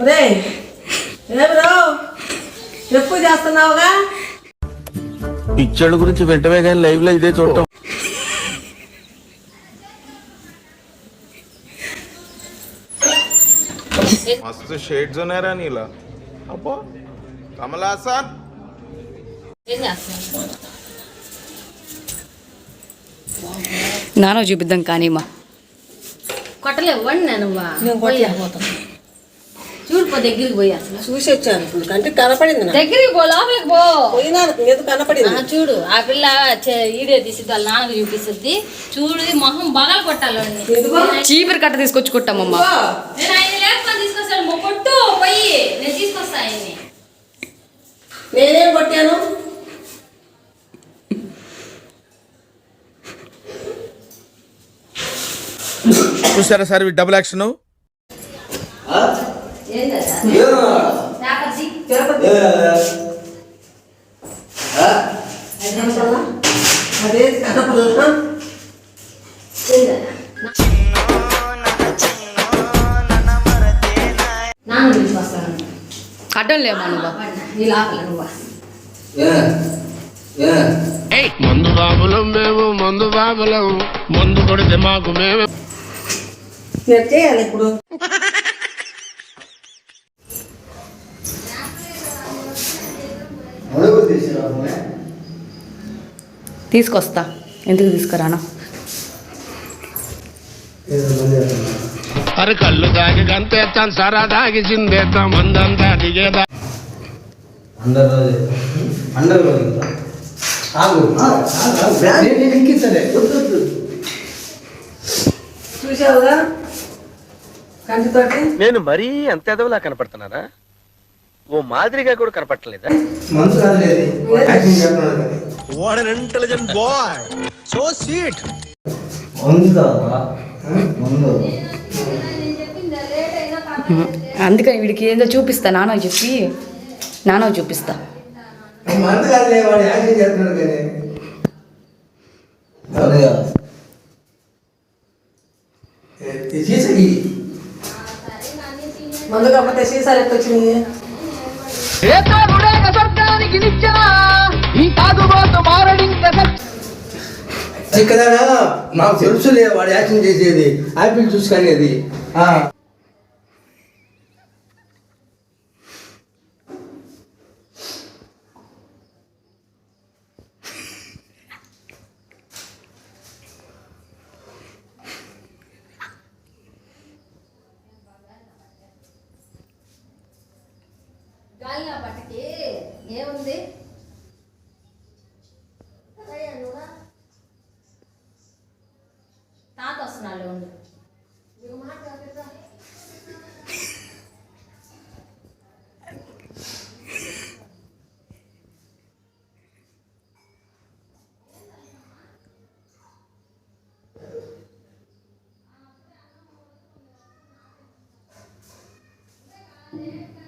ఒరే చేస్తున్నావుగా? పిచ్చోళ్ళ గురించి వెంటనే కానీ లైవ్లో ఇదే చూడటం. మస్తు షేడ్స్ ఉన్నారా నీలా. అబ్బో కమలాసన్ నానో చూపిద్దాం కానీ మా కొట్టలేవు వండి నేను చూడు పో దగ్గరికి పోయి అసలు. చూసి వచ్చాను. కంటికి కనపడింది దగ్గరికి పో లోపలికి పో. మీద కనపడింది. చూడు ఆ పిల్ల ఈడే తీసి వాళ్ళ నాన్నకు చూపిస్తుంది. చూడు మొహం బాగా కొట్టాలి వాడిని. ఇదిగో. చీపురు కట్ట తీసుకొచ్చి కొట్టామమ్మా. నేను ఆయన లేకపోతే తీసుకొస్తాను కొట్టు పోయి. నేను తీసుకొస్తా ఆయన్ని. నేనేం కొట్టాను? చూసారా సార్ డబుల్ యాక్షన్ అడ్డం లేమా నువ్వు మందు బాబులం మేము మందు బాబులం. మందు కొడితే మాకు మేము చేయాలి ఇప్పుడు. తీసుకొస్తా. ఎందుకు తీసుకురానా? అరే కళ్ళు తాగి గంతేస్తాం సరా తాగి చిందేస్తాం మందంతా దిగేదా? ఎక్కిస్తానే చూసావుగా కంటితోటి నేను మరీ అంత ఎదవలా కనపడుతున్నానా? ఓ మాదిరిగా కూడా కనపడలేదా మందు కాదు లేదు యాక్టింగ్ చేస్తున్నాడు కానీ. What an intelligent boy so sweet మందు కాదా మందు. అందుకని వీడికి ఏందో చూపిస్తా నానో చెప్పి. నానో చూపిస్తా. వాడు యాక్టింగ్ చేస్తున్నాడు కానీ. కాదు మందు కాకపోతే సీసాలు ఎట్లా వచ్చినాయి? చిక్కదానా నాకు తెలుసులే వాడు యాక్టింగ్ చేసేది. యాపిల్ చూసుకునేది గాలి నా పట్టకి. ఏముంది? తాత వస్తున్నాడు ఉండు. Yeah.